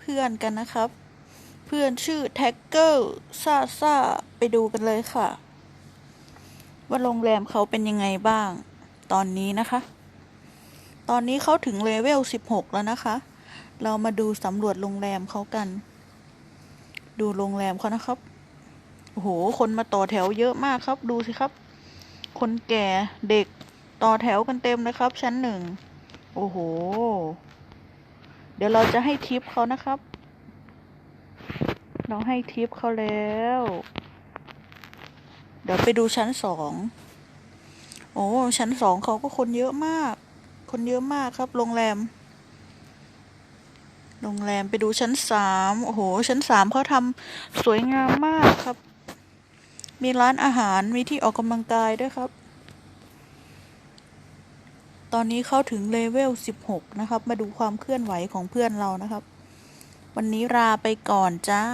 เพื่อนกันนะครับ เพื่อนชื่อแท็กเกอร์ซ่าซ่าไปดูกันเลยค่ะ ว่าโรงแรมเขาเป็นยังไงบ้าง ตอนนี้นะคะ ตอนนี้เขาถึงเลเวล 16 แล้วนะคะ เรามาดูสำรวจโรงแรมเขากัน ดูโรงแรมเขานะครับ โอ้โห คนมาต่อแถวเยอะมากครับ ดูสิครับ คนแก่เด็กต่อแถวกันเต็มเลยครับ ชั้นหนึ่ง โอ้โห เดี๋ยวเราจะให้ทิปเขานะครับ เราให้ทิปเขาแล้ว เดี๋ยวไปดูชั้นสอง โอ้ ชั้นสองเขาก็คนเยอะมาก คนเยอะมากครับ โรงแรม โรงแรมไปดูชั้นสาม โอ้โห ชั้นสามเขาทำสวยงามมากครับ มีร้านอาหาร มีที่ออกกำลังกายด้วยครับ ตอนนี้เข้าถึงเลเวล 16 นะครับ มาดูความเคลื่อนไหวของเพื่อนเรานะครับ วันนี้ลาไปก่อนจ้า